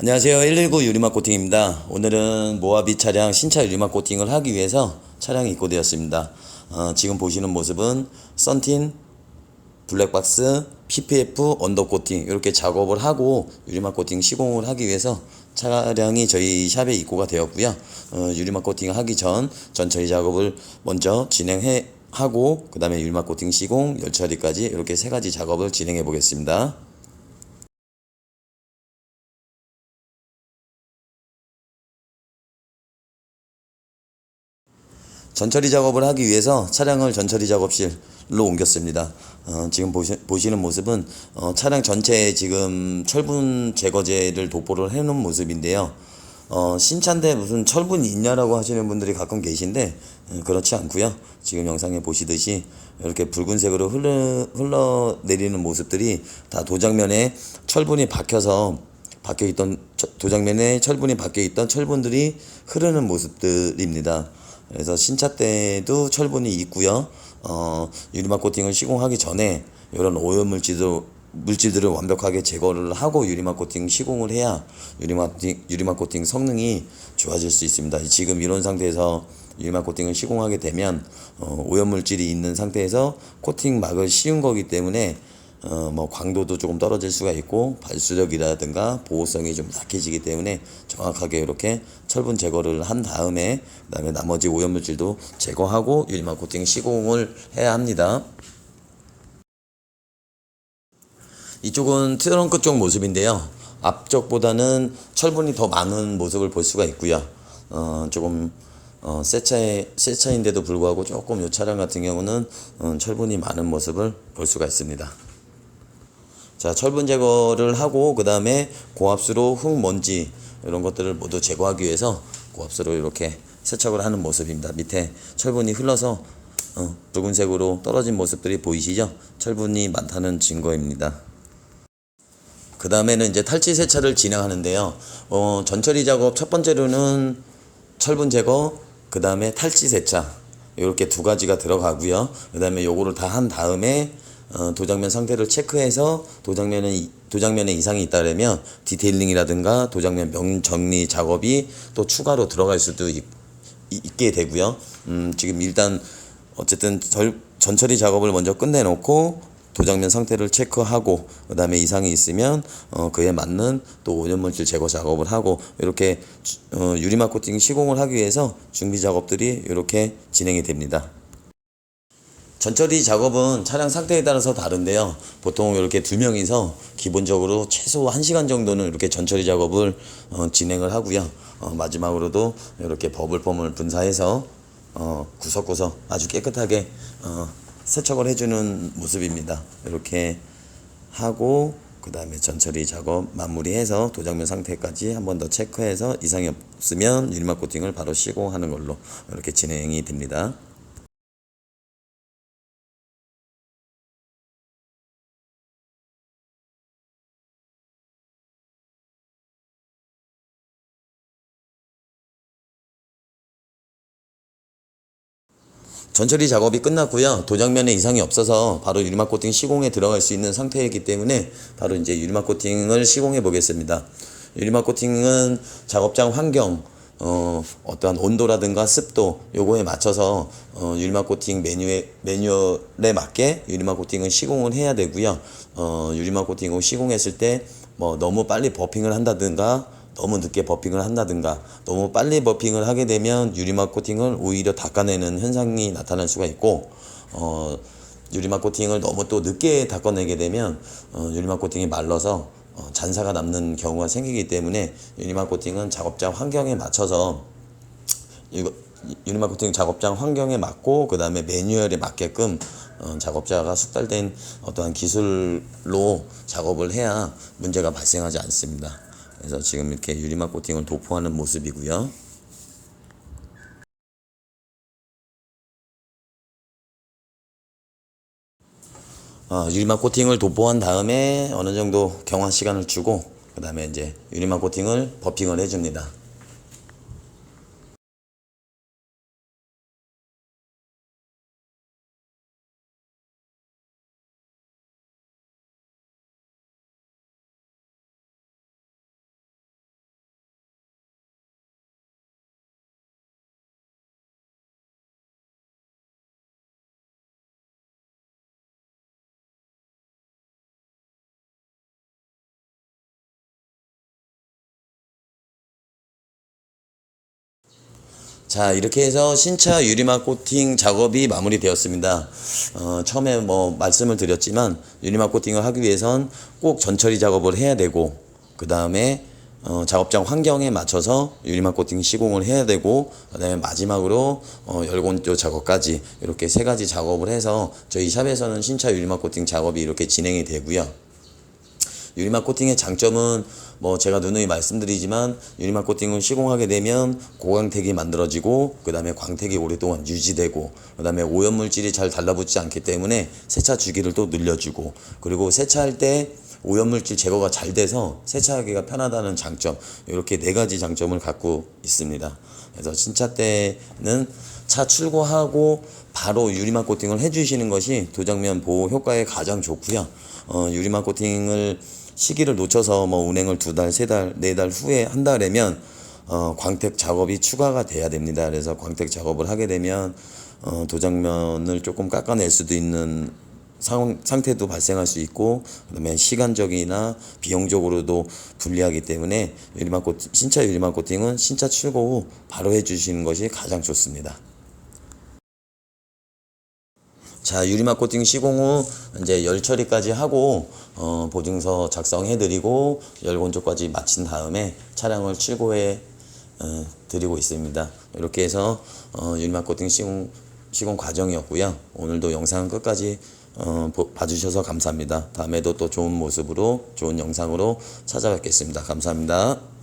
안녕하세요. 119 유리막 코팅입니다. 오늘은 모하비 차량 신차 유리막 코팅을 하기 위해서 차량이 입고되었습니다. 어, 지금 보시는 모습은 썬틴, 블랙박스, PPF, 언더 코팅 이렇게 작업을 하고 유리막 코팅 시공을 하기 위해서 차량이 저희 샵에 입고가 되었고요. 어, 유리막 코팅 하기 전 전처리 작업을 먼저 진행해 하고 그 다음에 유리막 코팅 시공, 열 처리까지 이렇게 세 가지 작업을 진행해 보겠습니다. 전처리 작업을 하기 위해서 차량을 전처리 작업실로 옮겼습니다. 어, 지금 보시, 보시 는 모습은 어, 차량 전체에 지금 철분 제거제를 도포를 해놓은 모습인데요. 어, 신차인데 무슨 철분이 있냐라고 하시는 분들이 가끔 계신데 음, 그렇지 않고요. 지금 영상에 보시듯이 이렇게 붉은색으로 흘러, 흘러내리는 모습들이 다 도장면에 철분이 박혀서 박혀 있던 도장면에 철분이 박혀 있던 철분들이 흐르는 모습들입니다. 그래서 신차 때도 철분이 있고요. 어, 유리막 코팅을 시공하기 전에 이런 오염 물질도 물질들을 완벽하게 제거를 하고 유리막 코팅 시공을 해야 유리막 코팅, 유리막 코팅 성능이 좋아질 수 있습니다. 지금 이런 상태에서 유리막 코팅을 시공하게 되면 어, 오염 물질이 있는 상태에서 코팅 막을 씌운 거기 때문에 어, 뭐 광도도 조금 떨어질 수가 있고 발수력이라든가 보호성이 좀 약해지기 때문에 정확하게 이렇게 철분 제거를 한 다음에 그다음에 나머지 오염물질도 제거하고 유리막 코팅 시공을 해야 합니다. 이쪽은 트렁크 쪽 모습인데요. 앞쪽보다는 철분이 더 많은 모습을 볼 수가 있고요. 어, 조금 어, 새 차에 새 차인데도 불구하고 조금 이 차량 같은 경우는 어, 철분이 많은 모습을 볼 수가 있습니다. 자, 철분 제거를 하고 그 다음에 고압수로 흙, 먼지 이런 것들을 모두 제거하기 위해서 고압수로 이렇게 세척을 하는 모습입니다. 밑에 철분이 흘러서 어, 붉은색으로 떨어진 모습들이 보이시죠? 철분이 많다는 증거입니다. 그 다음에는 이제 탈취 세차를 진행하는데요. 어, 전처리 작업 첫 번째로는 철분 제거, 그 다음에 탈취 세차 이렇게 두 가지가 들어가고요. 그 다음에 요거를 다 한 다음에 어, 도장면 상태를 체크해서 도장면에 도장면에 이상이 있다면 디테일링이라든가 도장면 명 정리 작업이 또 추가로 들어갈 수도 있, 있게 되고요. 음, 지금 일단 어쨌든 절, 전처리 작업을 먼저 끝내놓고 도장면 상태를 체크하고 그 다음에 이상이 있으면 어, 그에 맞는 또 오염물질 제거 작업을 하고 이렇게 어, 유리막 코팅 시공을 하기 위해서 준비 작업들이 이렇게 진행이 됩니다. 전처리 작업은 차량 상태에 따라서 다른데요. 보통 이렇게 두 명이서 기본적으로 최소 1시간 정도는 이렇게 전처리 작업을 어, 진행을 하고요. 어, 마지막으로도 이렇게 버블폼을 분사해서 어, 구석구석 아주 깨끗하게 어, 세척을 해주는 모습입니다. 이렇게 하고 그 다음에 전처리 작업 마무리해서 도장면 상태까지 한 번 더 체크해서 이상이 없으면 유리막 코팅을 바로 시공하는 걸로 이렇게 진행이 됩니다. 전처리 작업이 끝났고요. 도장면에 이상이 없어서 바로 유리막 코팅 시공에 들어갈 수 있는 상태이기 때문에 바로 이제 유리막 코팅을 시공해 보겠습니다. 유리막 코팅은 작업장 환경, 어, 어떠한 온도라든가 습도 요거에 맞춰서 어, 유리막 코팅 메뉴에 매뉴얼에 맞게 유리막 코팅은 시공을 해야 되고요. 어, 유리막 코팅을 시공했을 때 뭐 너무 빨리 버핑을 한다든가 너무 늦게 버핑을 한다든가 너무 빨리 버핑을 하게 되면 유리막 코팅을 오히려 닦아내는 현상이 나타날 수가 있고 어, 유리막 코팅을 너무 또 늦게 닦아내게 되면 어, 유리막 코팅이 말라서 어, 잔사가 남는 경우가 생기기 때문에 유리막 코팅은 작업장 환경에 맞춰서 이거 유리막 코팅 작업장 환경에 맞고 그 다음에 매뉴얼에 맞게끔 어, 작업자가 숙달된 어떠한 기술로 작업을 해야 문제가 발생하지 않습니다. 그래서 지금 이렇게 유리막 코팅을 도포하는 모습이고요. 어, 유리막 코팅을 도포한 다음에 어느 정도 경화 시간을 주고 그 다음에 이제 유리막 코팅을 버핑을 해줍니다. 자 이렇게 해서 신차 유리막 코팅 작업이 마무리되었습니다. 어, 처음에 뭐 말씀을 드렸지만 유리막 코팅을 하기 위해선 꼭 전처리 작업을 해야 되고 그 다음에 어, 작업장 환경에 맞춰서 유리막 코팅 시공을 해야 되고 그다음에 마지막으로 어, 열건조 작업까지 이렇게 세 가지 작업을 해서 저희 샵에서는 신차 유리막 코팅 작업이 이렇게 진행이 되고요. 유리막 코팅의 장점은 뭐 제가 누누이 말씀드리지만 유리막 코팅을 시공하게 되면 고광택이 만들어지고 그 다음에 광택이 오랫동안 유지되고 그 다음에 오염 물질이 잘 달라붙지 않기 때문에 세차 주기를 또 늘려주고 그리고 세차할 때 오염물질 제거가 잘 돼서 세차하기가 편하다는 장점 이렇게 네 가지 장점을 갖고 있습니다. 그래서 신차 때는 차 출고하고 바로 유리막 코팅을 해주시는 것이 도장면 보호 효과에 가장 좋고요. 어, 유리막 코팅을 시기를 놓쳐서 뭐 운행을 두 달, 세 달, 네 달 후에 한다면 어, 광택 작업이 추가가 돼야 됩니다. 그래서 광택 작업을 하게 되면 어, 도장면을 조금 깎아낼 수도 있는 상, 상태도 발생할 수 있고 그다음에 시간적이나 비용적으로도 불리하기 때문에 유리막 코팅, 신차 유리막 코팅은 신차 출고 후 바로 해주시는 것이 가장 좋습니다. 자 유리막 코팅 시공 후 이제 열 처리까지 하고 어, 보증서 작성해드리고 열 건조까지 마친 다음에 차량을 출고해 어, 드리고 있습니다. 이렇게 해서 어, 유리막 코팅 시공 시공 과정이었고요. 오늘도 영상 끝까지 어, 보- 봐주셔서 감사합니다. 다음에도 또 좋은 모습으로 좋은 영상으로 찾아뵙겠습니다. 감사합니다.